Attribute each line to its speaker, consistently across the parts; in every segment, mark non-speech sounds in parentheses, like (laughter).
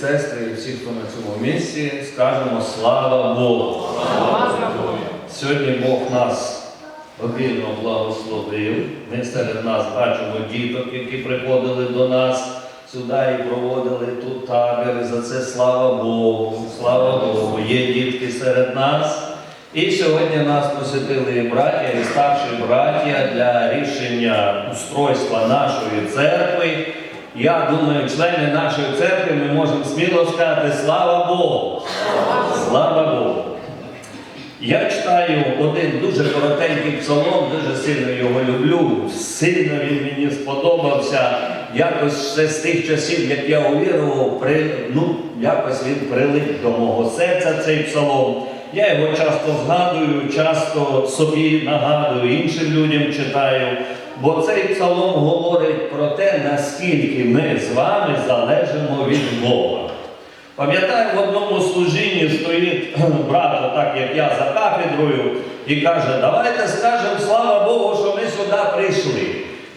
Speaker 1: сестри, і всі, хто на цьому місці, скажемо слава Богу. Сьогодні Бог нас обільно благословив. Ми серед нас бачимо діток, які приходили до нас сюди і проводили тут табір. За це слава Богу, слава Богу. Є дітки серед нас. І сьогодні нас посетили і браття, і старші браття для рішення устройства нашої церкви. Я думаю, члени нашої церкви ми можемо сміло сказати слава Богу! Слава Богу! Я читаю один дуже коротенький псалом, дуже сильно його люблю. Сильно він мені сподобався. Якось ще з тих часів, як я увірував, при, ну, якось він прилип до мого серця цей псалом. Я його часто згадую, часто собі нагадую, іншим людям читаю. Бо цей псалом говорить про те, наскільки ми з вами залежимо від Бога. Пам'ятаю, в одному служінні стоїть (clears throat) брат, так як я за кафедрою, і каже, давайте скажемо слава Богу, що ми сюди прийшли.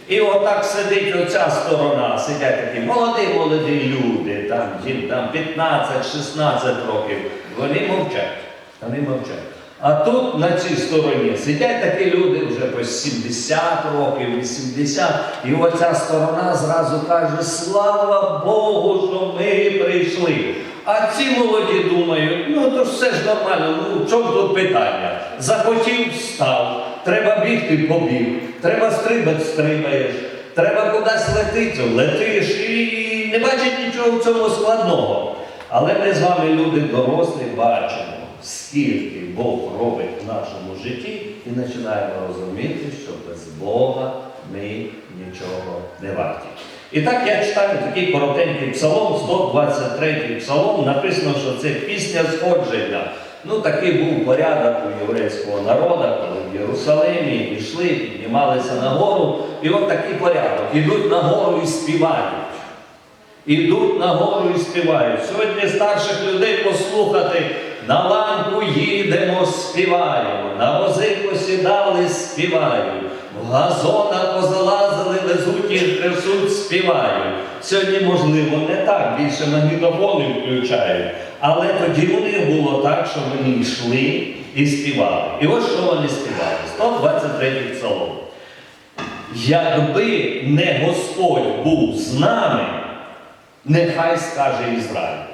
Speaker 1: І отак сидить оця сторона, сидять такі молоді, молоді люди, там, їм там 15-16 років. Вони мовчать. Вони мовчать. А тут на цій стороні сидять такі люди вже по 70 років, 80, і оця сторона зразу каже: Слава Богу, що ми прийшли. А ці молоді думають, ну то ж все ж нормально, ну в чому тут питання? Захотів, встав, треба бігти, побіг, треба стрибати, стрибаєш, треба кудись летити, летиш і не бачить нічого в цьому складного. Але ми з вами, люди дорослі, бачимо, скільки Бог робить в нашому житті, і починаємо розуміти, що без Бога ми нічого не варті. І так я читаю такий коротенький псалом, 123 псалом, написано, що це пісня сходження. Ну, такий був порядок у єврейського народу, коли в Єрусалимі йшли, піднімалися на гору. І от такий порядок. Ідуть на гору і співають. Ідуть на гору і співають. Сьогодні старших людей послухати, на ланку їдемо, співаємо, на вози посідали, співають, в газонах позалазили, лезуть і трясуть, співають. Сьогодні, можливо, не так, більше магнітофони включають. Але тоді у них було так, що вони йшли і співали. І ось що вони співали. 123 псалом. Якби не Господь був з нами, нехай скаже Ізраїль.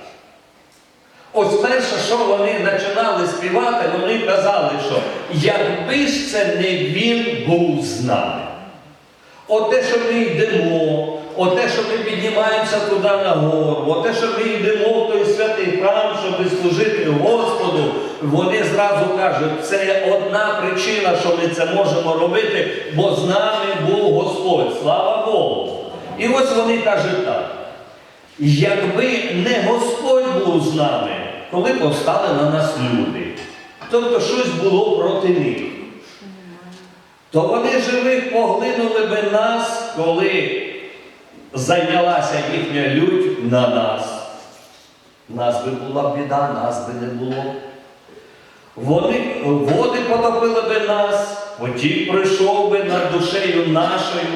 Speaker 1: Ось перше, що вони починали співати, вони казали, що якби ж це не він був з нами. Оте, що ми йдемо, оте, що ми піднімаємося туди на гору, оте, що ми йдемо в той святий храм, щоб служити Господу, вони зразу кажуть, це одна причина, що ми це можемо робити, бо з нами був Господь. Слава Богу. І ось вони кажуть так. Якби не Господь був з нами, коли повстали на нас люди, тобто щось було проти них, то вони живих поглинули би нас, коли зайнялася їхня лють на нас. Нас би була біда, нас би не було. Вони води потопили би нас, потік пройшов би над душею нашою,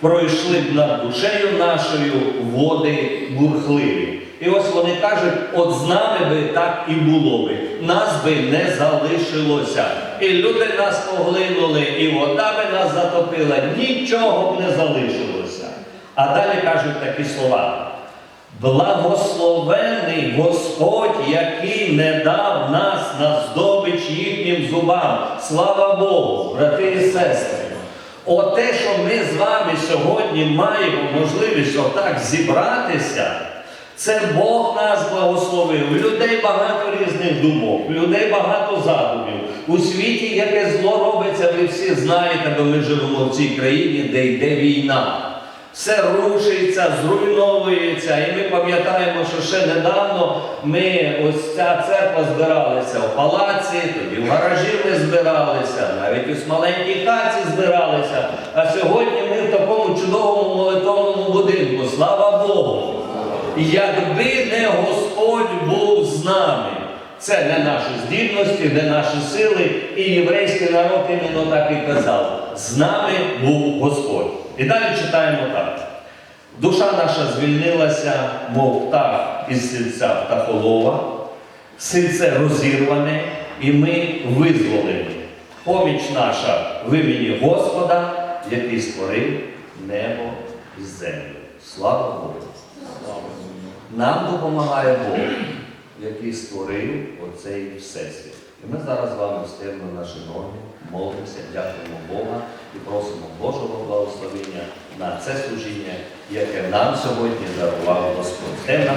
Speaker 1: пройшли б над душею нашою води бурхливі. І ось вони кажуть, от з нами би так і було би, нас би не залишилося. І люди нас поглинули, і вода би нас затопила, нічого б не залишилося. А далі кажуть такі слова. Благословений Господь, який не дав нас на здобич їхнім зубам. Слава Богу, брати і сестри. Оте, що ми з вами сьогодні маємо можливість отак зібратися, це Бог нас благословив. Людей багато різних думок, людей багато задумів. У світі яке зло робиться, ви всі знаєте, бо ми живемо в цій країні, де йде війна. Все рушиться, зруйновується. І ми пам'ятаємо, що ще недавно ми ось ця церква збиралися в палаці, тоді в гаражі ми збиралися, навіть у маленькій хаті збиралися. А сьогодні ми в такому чудовому молитовному будинку. Слава Богу! якби не Господь був з нами. Це не наші здібності, не наші сили, і єврейський народ іменно так і казав. З нами був Господь. І далі читаємо так. Душа наша звільнилася, мов птах із сільця птахолова, сильце розірване, і ми визволені. Поміч наша в імені Господа, який створив небо і землю. Слава Богу! Нам допомагає Бог, який створив оцей всесвіт. І ми зараз з вами встаємо на наші ноги, молимося, дякуємо Бога і просимо Божого благословення на це служіння, яке нам сьогодні дарував Господь. Те нам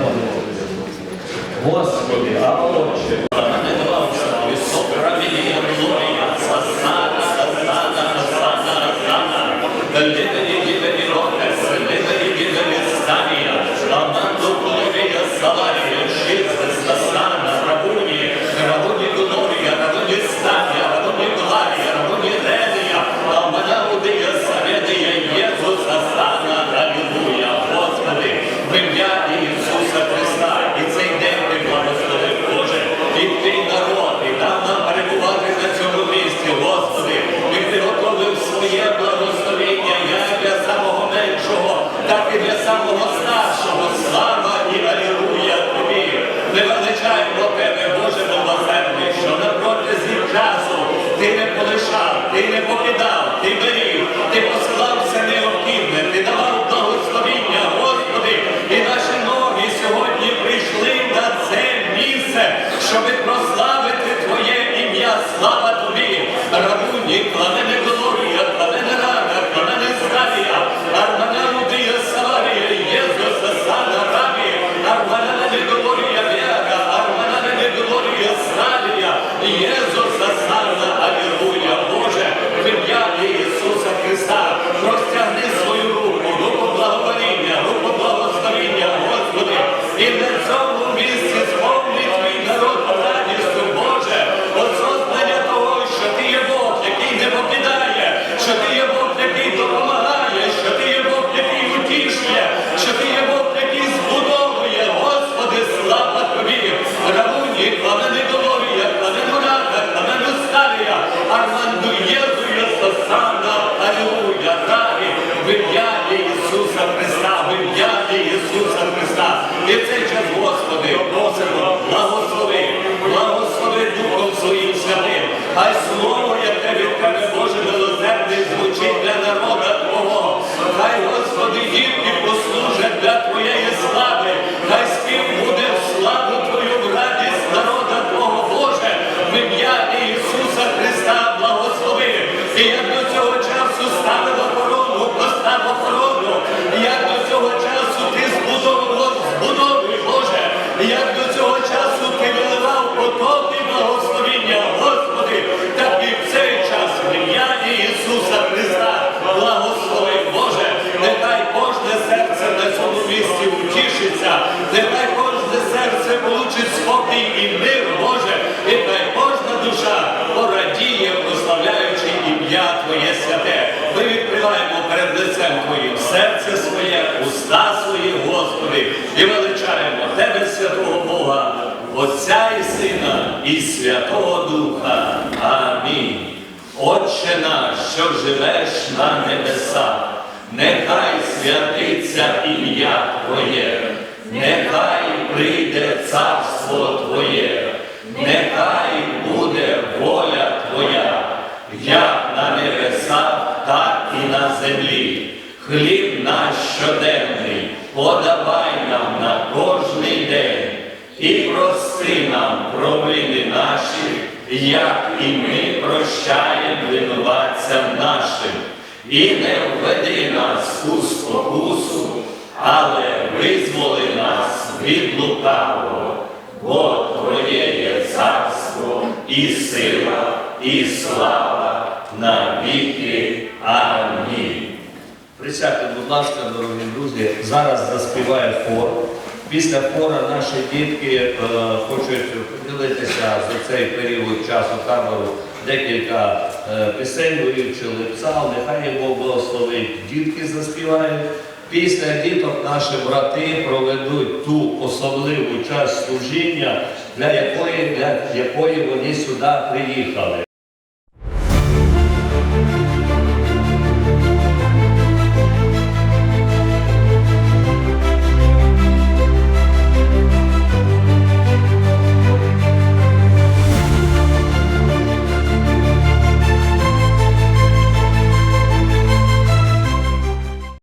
Speaker 1: Господи, а Отче,
Speaker 2: tem Nepotidão, tem Danilo. і Святого Духа. Амінь. Отче наш, що живеш на небесах, нехай святиться ім'я Твоє, нехай прийде царство Твоє, нехай буде воля Твоя, як на небесах, так і на землі. Хліб наш щоденний, подавай нам на кожний день і прости нам провини наші, як і ми прощаємо винуватцям нашим, і не введи нас у спокусу, але визволи нас від лукавого, бо Твоє є царство і сила, і слава на віки. Амінь.
Speaker 1: Присядьте, будь ласка, дорогі друзі, зараз заспіває хор. Після пора наші дітки е, хочуть поділитися за цей період часу табору декілька е, пісень, вивчили псал, нехай його благословить, дітки заспівають. Після діток наші брати проведуть ту особливу час служіння, для якої, для якої вони сюди приїхали.